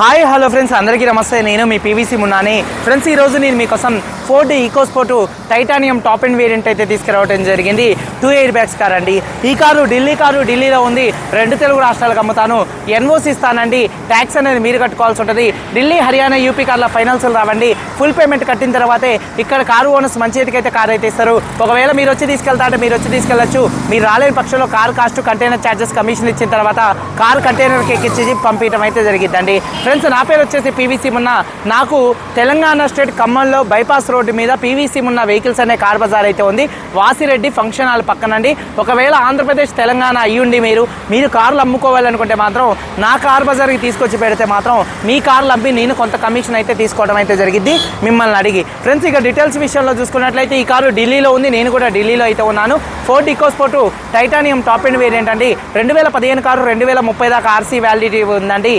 Hi hello friends అందరికీ నమస్తే. నేను మీ పీవీసీ మున్నాని ఫ్రెండ్స్ ఈరోజు నేను మీకోసం Ford EcoSport titanium top and variant అయితే తీసుకురావడం జరిగింది. టూ ఎయిర్ బ్యాగ్స్ కార్ అండి ఈ కారు ఢిల్లీ కారు ఢిల్లీలో ఉంది. రెండు తెలుగు రాష్ట్రాలకు అమ్ముతాను. ఎన్ఓసి ఇస్తానండి ట్యాక్స్ అనేది మీరు కట్టుకోవాల్సి ఉంటుంది. ఢిల్లీ హర్యానా యూపీ కార్ల ఫైనాన్స్ రావండి. ఫుల్ పేమెంట్ కట్టిన తర్వాతే ఇక్కడ కారు ఓనర్స్ మంచి అయితే కార్ అయితే ఇస్తారు. ఒకవేళ మీరు వచ్చి తీసుకెళ్తా అంటే మీరు వచ్చి తీసుకెళ్ళొచ్చు మీరు రాలేని పక్షంలో car cost container charges commission ఇచ్చిన తర్వాత కార్ కంటైనర్కి ఎక్కించి పంపించడం అయితే జరిగిద్దండి. ఫ్రెండ్స్ నా పేరు వచ్చేసి పీవీసీ మున్న. నాకు తెలంగాణ స్టేట్ ఖమ్మంలో బైపాస్ రోడ్డు మీద పీవీసీ మున్న వెహికల్స్ అనే కార్ బజార్ అయితే ఉంది. వాసిరెడ్డి ఫంక్షన్ హాల్ పక్కనండి. ఒకవేళ ఆంధ్రప్రదేశ్ తెలంగాణ అయ్యుండి మీరు మీరు కార్లు అమ్ముకోవాలనుకుంటే మాత్రం నా కార్ బజార్కి తీసుకొచ్చి పెడితే మాత్రం మీ కార్లు అమ్మి నేను కొంత కమిషన్ అయితే తీసుకోవడం అయితే జరిగింది మిమ్మల్ని అడిగి. ఫ్రెండ్స్ ఇక డీటెయిల్స్ విషయంలో చూసుకున్నట్లయితే ఈ కారు ఢిల్లీలో ఉంది. నేను కూడా ఢిల్లీలో అయితే ఉన్నాను. Ford EcoSport titanium top and variant అండి. రెండు వేల పదిహేను కారు రెండు వేల ముప్పై దాకా ఆర్సీ వ్యాలిడిటీ ఉందండి.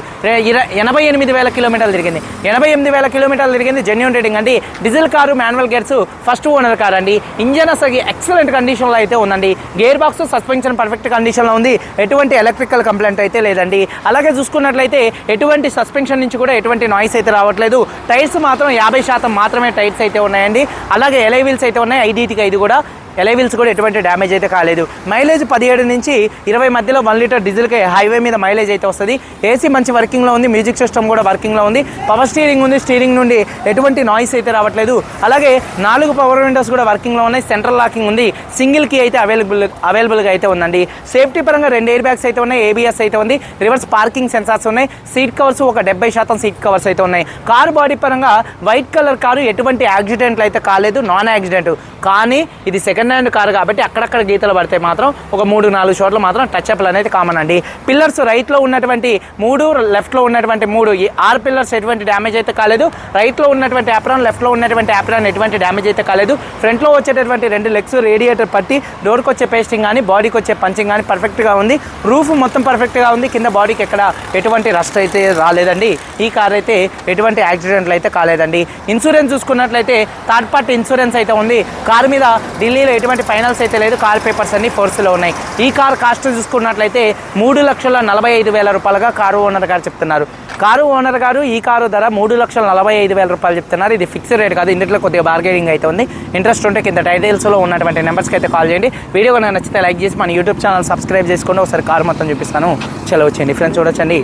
ఎనభై ఇర- ఎనభై ఎనిమిది వేల కిలోమీటర్లు తిరిగింది. ఎనభై ఎనిమిది వేల కిలోమీటర్లు తిరిగింది జెన్యున్ రేటింగ్ అండి. Diesel car manual gears first owner car అండి. ఇంజన్ అసలు ఎక్సలెంట్ కండిషన్లో అయితే ఉందండి. గేర్ బాక్స్ సస్పెన్షన్ పర్ఫెక్ట్ కండిషన్లో ఉంది. ఎటువంటి ఎలక్ట్రికల్ కంప్లైంట్ అయితే లేదండి. అలాగే చూసుకున్నట్లయితే ఎటువంటి సస్పెన్షన్ నుంచి కూడా ఎటువంటి నాయిస్ అయితే రావట్లేదు. టైర్స్ మాత్రం యాభై శాతం మాత్రమే టైర్స్ అయితే ఉన్నాయండి. అలాగే ఎలై వీల్స్ అయితే ఉన్నాయి. ఐడీటీకి ఇది కూడా. ఎలై కూడా ఎటువంటి డ్యామేజ్ అయితే కాలేదు. మైలేజ్ పదిహేడు నుంచి ఇరవై మధ్యలో వన్ లీటర్ డీజిల్కి హైవే మీద మైలేజ్ అయితే వస్తుంది. ఏసీ మంచి వర్కింగ్లో ఉంది మ్యూజిక్ సిస్టమ్ కూడా వర్కింగ్లో ఉంది. పవర్ స్టీరింగ్ ఉంది స్టీరింగ్ నుండి ఎటువంటి నాయిస్ అయితే రావట్లేదు. అలాగే నాలుగు పవర్ విండోస్ కూడా వర్కింగ్లో ఉన్నాయి సెంట్రల్ లాకింగ్ ఉంది. సింగిల్ కీ అయితే అవైలబుల్ అవైలబుల్గా అయితే ఉందండి. సేఫ్టీ పరంగా రెండు ఎయిర్ బ్యాగ్స్ అయితే ఉన్నాయి ఏబిఎస్ అయితే ఉంది. రివర్స్ పార్కింగ్ సెన్సార్స్ ఉన్నాయి. సీట్ కవర్స్ ఒక డెబ్బై శాతం సీట్ కవర్స్ అయితే ఉన్నాయి. కారు బాడీ పరంగా వైట్ కలర్ కారు ఎటువంటి యాక్సిడెంట్లు అయితే కాలేదు నాన్ యాక్సిడెంట్ కానీ ఇది సెకండ్ హ్యాండ్ కారు కాబట్టి అక్కడక్కడ గీతలు పడితే మాత్రం ఒక మూడు నాలుగు చోట్ల మాత్రం టచ్ అప్లు అనేది కామన్ అండి. పిల్లర్స్ రైట్లో ఉన్నటువంటి మూడు లెఫ్ట్లో ఉన్నటువంటి మూడు ఈ ఆరు పిల్లర్స్ ఎటువంటి డ్యామేజ్ అయితే కాలేదు. రైట్లో ఉన్నటువంటి యాప్రాన్ లెఫ్ట్లో ఉన్నటువంటి యాప్రాన్ ఎటువంటి డ్యామేజ్ అయితే కాలేదు. ఫ్రంట్లో వచ్చేటటువంటి రెండు లెగ్స్ రేడియేటర్ పట్టి డోర్కి వచ్చే పేస్టింగ్ కానీ బాడీకి వచ్చే పంచింగ్ కానీ పర్ఫెక్ట్గా ఉంది. రూఫ్ మొత్తం పర్ఫెక్ట్గా ఉంది. కింద బాడీకి ఎక్కడ ఎటువంటి రస్ట్ అయితే రాలేదండి. ఈ కార్ అయితే ఎటువంటి యాక్సిడెంట్లు అయితే కాలేదండి. ఇన్సూరెన్స్ చూసుకున్నట్లయితే థర్డ్ పార్టీ ఇన్సూరెన్స్ అయితే ఉంది. కార్ మీద ఢిల్లీలో ఎటువంటి ఫైనల్స్ అయితే లేదు. కార్ పేపర్స్ అన్ని ఫోర్స్లో ఉన్నాయి. ఈ కార్ కాస్ట్ చూసుకున్నట్లయితే మూడు లక్షల నలభై ఐదు వేల రూపాయలుగా కారు ఓనర్ గారు చెప్తున్నారు. కారు ఓనర్ గారు ఈ కారు ధర మూడు లక్షల నలభై ఐదు వేల రూపాయలు చెప్తున్నారు. ఇది ఫిక్స్డ్ రేట్ కాదు. ఇందులో కొద్దిగా బార్గెనింగ్ అయితే ఉంది. ఇంట్రెస్ట్ ఉంటే కింద టైటిల్స్లో ఉన్నటువంటి నెంబర్స్కి అయితే కాల్ చేయండి. వీడియో కనుక నచ్చితే లైక్ చేసి మన యూట్యూబ్ ఛానల్ సబ్స్క్రైబ్ చేసుకోండి. ఒకసారి కారు మొత్తం చూపిస్తాను. చలో వచ్చేయండి. ఫ్రెండ్స్ చూడొచ్చండి.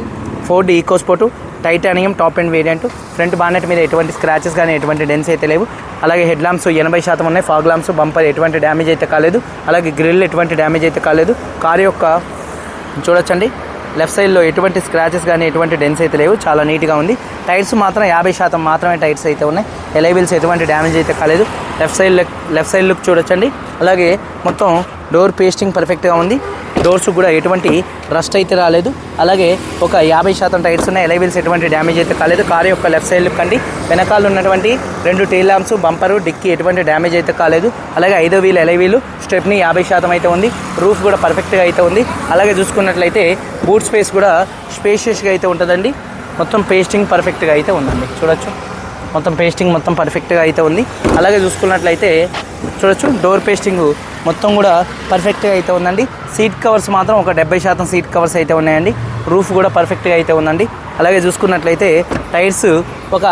Ford EcoSport titanium top and variant. Front bonnet మీద ఎటువంటి స్క్రాచెస్ కానీ ఎటువంటి డెన్స్ అయితే లేవు. అలాగే హెడ్ లాంప్స్ ఎనభై శాతం ఉన్నాయి. ఫాగ్ లాంప్స్ బంపర్ ఎటువంటి డ్యామేజ్ అయితే కాలేదు. అలాగే గ్రిల్ ఎటువంటి డ్యామేజ్ అయితే కాలేదు. కారు యొక్క చూడొచ్చండి. లెఫ్ట్ సైడ్లో ఎటువంటి స్క్రాచెస్ కానీ ఎటువంటి డెన్స్ అయితే లేవు. చాలా నీట్గా ఉంది. టైర్స్ మాత్రం యాభై శాతం మాత్రమే టైర్స్ అయితే ఉన్నాయి. ఎలైబిల్స్ ఎటువంటి డ్యామేజ్ అయితే కాలేదు. Left side left side look చూడొచ్చండి. అలాగే మొత్తం డోర్ పేస్టింగ్ పర్ఫెక్ట్గా ఉంది. డోర్స్ కూడా ఎటువంటి రస్ట్ అయితే రాలేదు. అలాగే ఒక యాభై శాతం టైర్స్ ఉన్నాయి. ఎలైవిల్స్ ఎటువంటి డ్యామేజ్ అయితే కాలేదు. కారు యొక్క లెఫ్ట్ సైడ్ కండి వెనకాల ఉన్నటువంటి రెండు టైల్ ల్యాంప్స్ బంపరు డిక్కీ ఎటువంటి డ్యామేజ్ అయితే కాలేదు. అలాగే ఐదో వీలు ఎలైవీలు స్టెప్ని యాభై శాతం అయితే ఉంది. రూఫ్ కూడా పర్ఫెక్ట్గా అయితే ఉంది. అలాగే చూసుకున్నట్లయితే బూట్ స్పేస్ కూడా స్పేషియస్గా అయితే ఉంటుందండి. మొత్తం పేస్టింగ్ పర్ఫెక్ట్గా అయితే ఉందండి. చూడొచ్చు. మొత్తం పేస్టింగ్ మొత్తం పర్ఫెక్ట్గా అయితే ఉంది. అలాగే చూసుకున్నట్లయితే చూడొచ్చు. డోర్ పేస్టింగ్ మొత్తం కూడా పర్ఫెక్ట్గా అయితే ఉందండి. సీట్ కవర్స్ మాత్రం ఒక డెబ్బై శాతం సీట్ కవర్స్ అయితే ఉన్నాయండి. రూఫ్ కూడా పర్ఫెక్ట్గా అయితే ఉందండి. అలాగే చూసుకున్నట్లయితే టైర్స్ ఒక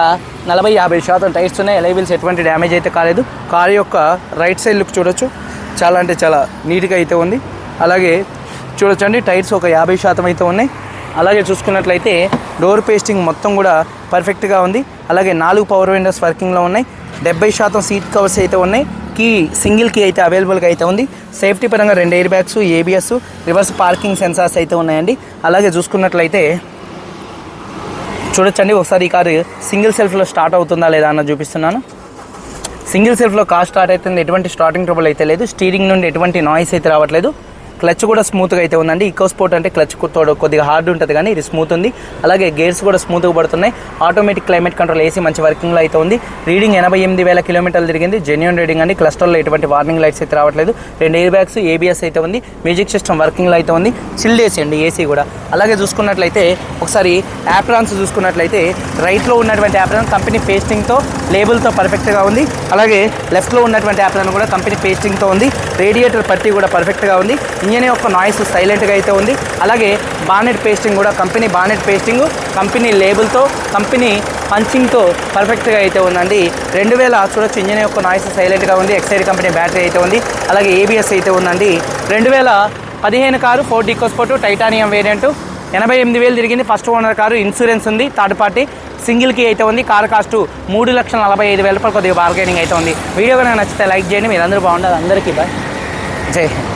నలభై యాభై శాతం టైర్స్ ఉన్నాయి. ఎలైవిల్స్ ఎటువంటి డ్యామేజ్ అయితే కాలేదు. కార్ యొక్క రైట్ సైడ్ లుక్ చూడొచ్చు. చాలా అంటే చాలా నీట్గా అయితే ఉంది. అలాగే చూడొచ్చండి టైర్స్ ఒక యాభై శాతం అయితే ఉన్నాయి. అలాగే చూసుకున్నట్లయితే డోర్ పేస్టింగ్ మొత్తం కూడా పర్ఫెక్ట్గా ఉంది. అలాగే నాలుగు పవర్ విండోస్ వర్కింగ్లో ఉన్నాయి. డెబ్బై శాతం సీట్ కవర్స్ అయితే ఉన్నాయి. కీ సింగిల్ కీ అయితే అవైలబుల్గా అయితే ఉంది. సేఫ్టీ పరంగా రెండు air bags ABS reverse parking sensors అయితే ఉన్నాయండి. అలాగే చూసుకున్నట్లయితే చూడొచ్చండి ఒకసారి ఈ కారు సింగిల్ సెల్ఫ్లో స్టార్ట్ అవుతుందా లేదా అన్న చూపిస్తున్నాను. సింగిల్ సెల్ఫ్లో కార్ స్టార్ట్ అవుతుంది ఎటువంటి స్టార్టింగ్ ట్రబుల్ అయితే లేదు. స్టీరింగ్ నుండి ఎటువంటి నాయిస్ అయితే రావట్లేదు. క్లచ్ కూడా స్మూత్గా అయితే ఉందండి. ఈకో స్పోర్ట్ అంటే క్లచ్ కొద్దిగా హార్డ్ ఉంటుంది కానీ ఇది స్మూత్ ఉంది. అలాగే గేర్స్ కూడా స్మూత్గా పడుతున్నాయి. ఆటోమేటిక్ క్లైమేట్ కంట్రోల్ ఏసీ మంచి వర్కింగ్లో అయితే ఉంది. రీడింగ్ ఎనభై ఎనిమిది వేల కిలోమీటర్లు తిరిగింది. జెన్యున్ రీడింగ్ అండి. క్లస్టర్లో ఎటువంటి వార్నింగ్ లైట్స్ అయితే రావట్లేదు. రెండు ఎయిర్ బ్యాగ్స్ ఏబిఎస్ అయితే ఉంది. మ్యూజిక్ సిస్టమ్ వర్కింగ్లో అయితే ఉంది. చిల్డ్ ఏసీ అండి ఏసీ కూడా. అలాగే చూసుకున్నట్లయితే ఒకసారి యాప్రాన్స్ చూసుకున్నట్లయితే రైట్లో ఉన్నటువంటి యాప్రాన్ కంపెనీ పేస్టింగ్తో లేబుల్తో పర్ఫెక్ట్గా ఉంది. అలాగే లెఫ్ట్లో ఉన్నటువంటి యాప్రాన్ కూడా కంపెనీ పేస్టింగ్తో ఉంది. రేడియేటర్ పట్టి కూడా పర్ఫెక్ట్గా ఉంది. ఇంజన్ యొక్క నాయిస్ సైలెంట్గా అయితే ఉంది. అలాగే బానెట్ పేస్టింగ్ కూడా కంపెనీ బానెట్ పేస్టింగ్ కంపెనీ లేబుల్తో కంపెనీ పంచింగ్తో పర్ఫెక్ట్గా అయితే ఉందండి. రెండు వేల చూడొచ్చు ఇంజన్ యొక్క నాయిస్ సైలెంట్గా ఉంది. ఎక్సైడ్ కంపెనీ బ్యాటరీ అయితే ఉంది. అలాగే ఏబిఎస్ అయితే ఉందండి. రెండు వేల పదిహేను car Ford EcoSport titanium variant ఎనభై ఎనిమిది వేలు తిరిగింది. ఫస్ట్ ఓనర్ కారు ఇన్సూరెన్స్ ఉంది. థర్డ్ పార్టీ సింగిల్కి అయితే ఉంది. కారు కాస్ట్ మూడు లక్షల నలభై ఐదు వేల రూపాయలు కొద్దిగా బార్గెనింగ్ అయితే ఉంది. వీడియో కనుక నచ్చితే లైక్ చేయండి. మీరు అందరూ బాగుండాలి. అందరికీ బాయ్. జై హింద్